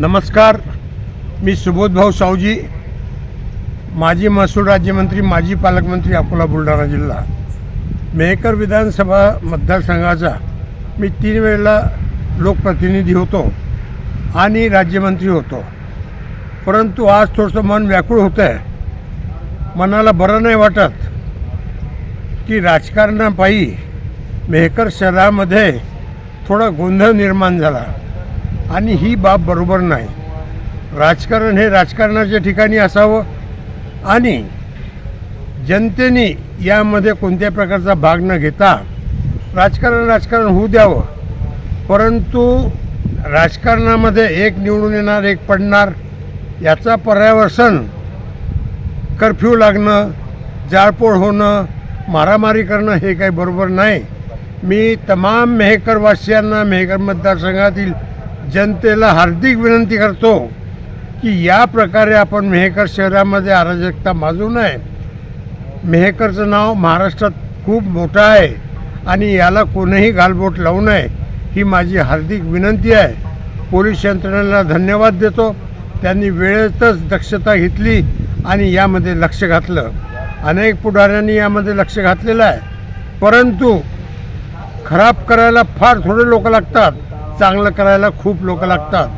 नमस्कार मी सुबोधभाऊ सावजी माजी महसूल राज्यमंत्री माजी पालकमंत्री अकोला बुलढाणा जिल्हा. मेहकर विधानसभा मतदारसंघाचा मी तीन वेळेला लोकप्रतिनिधी होतो आणि राज्यमंत्री होतो. परंतु आज थोडंसं मन व्याकुळ होतं आहे मनाला बरं नाही वाटत की राजकारणापायी मेहकर शहरामध्ये थोडा गोंधळ निर्माण झाला. आणि ही बाब बरोबर नाही. राजकारण हे राजकारणाच्या ठिकाणी असावं आणि जनतेने यामध्ये कोणत्या प्रकारचा भाग न घेता राजकारण राजकारण होऊ द्यावं. परंतु राजकारणामध्ये एक निवडून येणार एक पडणार याचा पर्यावसन कर्फ्यू लागणं जाळपोळ होणं मारामारी करणं हे काही बरोबर नाही. मी तमाम मेहकरवासियांना मेहकर मतदारसंघातील जनतेला हार्दिक विनंती करतो की या प्रकारे आपण मेहकर शहरामध्ये अराजकता माजू नये. मेहकरचं नाव महाराष्ट्रात खूप मोठं आहे आणि याला कोणीही गालबोट लावू नये ही माझी हार्दिक विनंती आहे. पोलीस यंत्रणेला धन्यवाद देतो. त्यांनी वेळेतच दक्षता घेतली आणि यामध्ये लक्ष घातलं. अनेक पुढाऱ्यांनी यामध्ये लक्ष घातलेलं आहे. परंतु खराब करायला फार थोडे लोक लागतात. चांगलं करायला खूप लोक लागतात.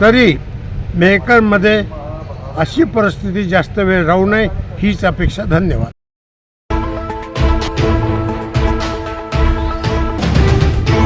तरी मेहकरमध्ये अशी परिस्थिती जास्त वेळ राहू नये हीच अपेक्षा धन्यवाद.